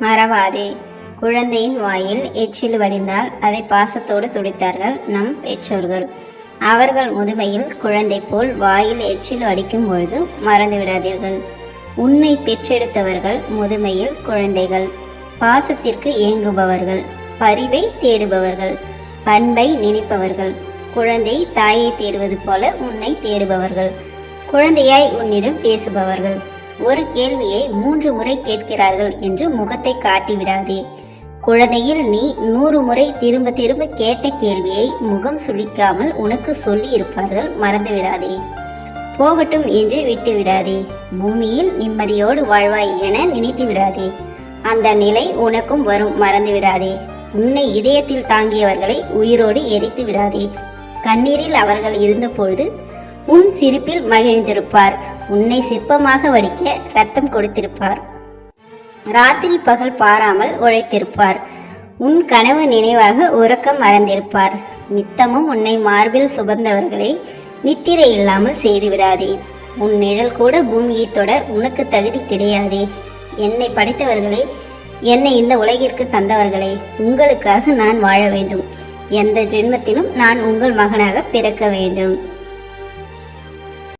மறவாதே. குழந்தையின் வாயில் எச்சில் வடிந்தால் அதை பாசத்தோடு துடித்தார்கள் நம் பெற்றோர்கள். அவர்கள் முதுமையில் குழந்தை போல் வாயில் எச்சில் அடிக்கும் பொழுது மறந்து விடாதீர்கள் உன்னை பெற்றெடுத்தவர்கள் முதுமையில் குழந்தைகள். பாசத்திற்கு ஏங்குபவர்கள் பரிவை தேடுபவர்கள் பண்பை நினைப்பவர்கள். குழந்தை தாயை தேடுவது போல உன்னை தேடுபவர்கள். குழந்தையாய் உன்னிடம் பேசுபவர்கள். ஒரு கேள்வியை மூன்று முறை கேட்கிறார்கள் என்று முகத்தை காட்டிவிடாதே. குழந்தையில் நீ நூறு முறை திரும்ப திரும்ப கேட்ட கேள்வியை முகம் சுழிக்காமல் உனக்கு சொல்லி இருப்பார்கள் மறந்து விடாதே போகட்டும் என்று விட்டு விடாதே பூமியில் நிம்மதியோடு வாழ்வாய் என நினைத்து விடாதே அந்த நிலை உனக்கும் வரும் மறந்து விடாதே உன்னை இதயத்தில் தாங்கியவர்களை உயிரோடு எரித்து விடாதே கண்ணீரில் அவர்கள் இருந்தபொழுது உன் சிரிப்பில் மகிழ்ந்திருப்பார். உன்னை சிற்பமாக வடிக்க ரத்தம் கொடுத்திருப்பார். ராத்திரி பகல் பாராமல் உழைத்திருப்பார். உன் கனவு நினைவாக உறக்கம் மறந்திருப்பார் நித்தமும் உன்னை மார்பில் சுமந்தவர்களை நித்திரை இல்லாமல் செய்துவிடாதே. உன் நிழல் கூட பூமியை தொட உனக்கு தகுதி கிடையாதே. என்னை படைத்தவர்களே என்னை இந்த உலகிற்கு தந்தவர்களே உங்களுக்காக நான் வாழ வேண்டும். எந்த ஜென்மத்திலும் நான் உங்கள் மகனாக பிறக்க வேண்டும்.